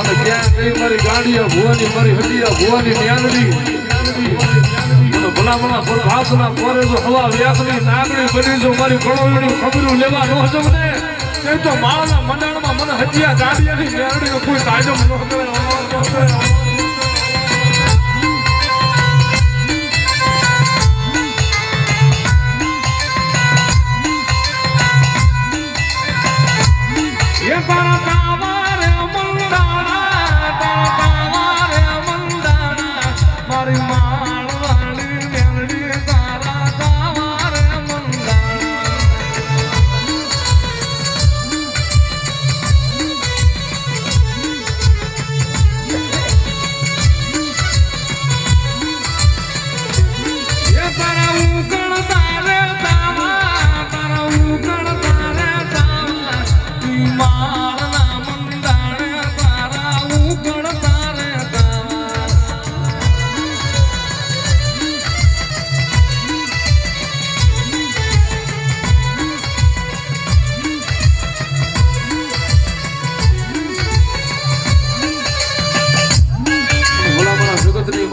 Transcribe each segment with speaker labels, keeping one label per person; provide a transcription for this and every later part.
Speaker 1: કઈ મારી ગાડીઓ ભુવાની, મારી હડિયા ભુવાની ન્યાલડી. મને ભલા ભલા પર પોરે જો હવા વ્યાસની નાગડી બની જો મારી કણોલની ખબરું લેવા નો જમને. એ તો માળના મંડાણમાં મને હડિયા ગાડીયાની ન્યાલડીનો કોઈ ન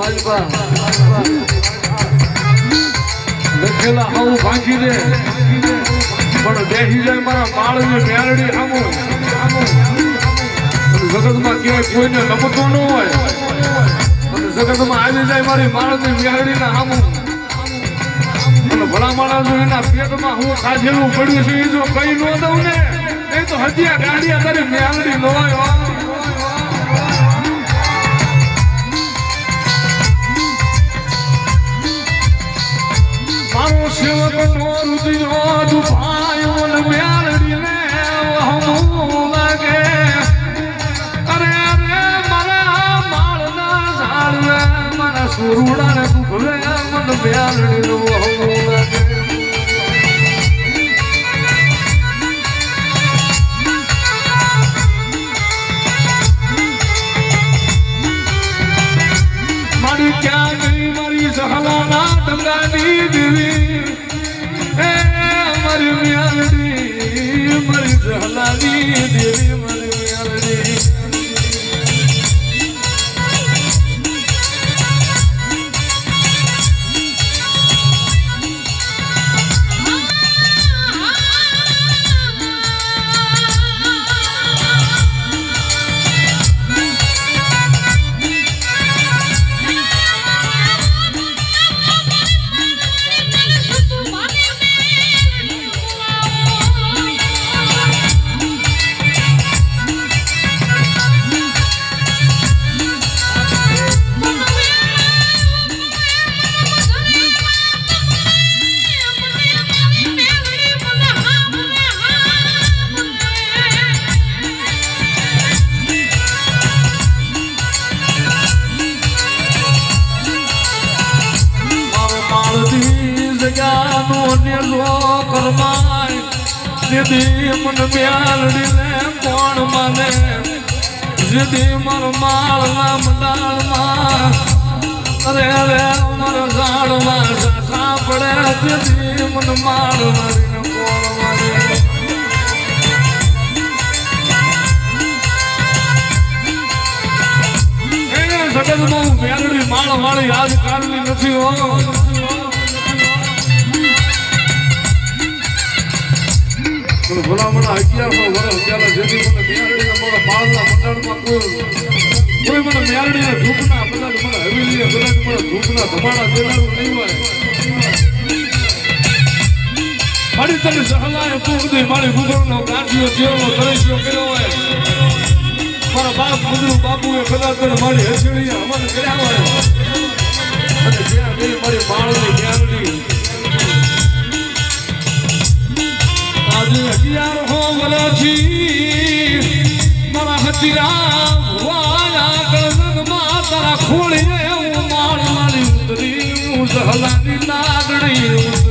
Speaker 1: માલિકા લખેલા આવું ભાંગી દે. પણ બેસી જાય મારા બાળની મેરડી આમું. અને જગતમાં ક્યાંય કોઈને નમતો ન હોય. અને જગતમાં આવી જાય મારી બાળની ને આમું. અને ભલા માણસ એના પેટમાં હું ખાધેલું પડ્યું છે એ જો કઈ ન દઉં ને, એ તો હજી ગાડી અત્યારે મેરડી ન સુરુડા ને કુભરે મન મેળડી નો મારી ક્યાં ગઈ મારી સહલાના ડંગાની દેવી માળની જગ્યાનો નેલો મન મ્યાલડી ને કોણ માને? જેથી મારો માળના મંડાળમાં અરે અરે મારા મન માળ મારીને કોણ માને? જગતમાં હું નથી હો. પણ ભલામણા અગિયારસો વર્ષ પહેલા જેથી મને મારા બાળના મંડળમાં કોઈ મને મેલડીને ધૂપના કદાચ મને હવેલીએ કદાચ મને ધૂપના ધમાડા મારી તને સહલાય પૂર્ણ મારી ગુગળનો ગાંઠિયો જેવડો તરેસ્યો હોય. મારા બાપ ગુજરું બાપુએ કદાચ મારી હસડીએ અમલ કર્યા હોય. અને જ્યાં મારી બાળની વરસી મારા હતિરા વાયા ગળગમાં તારા ખોળીએ હું માળ મારી ઉતરી નાગણી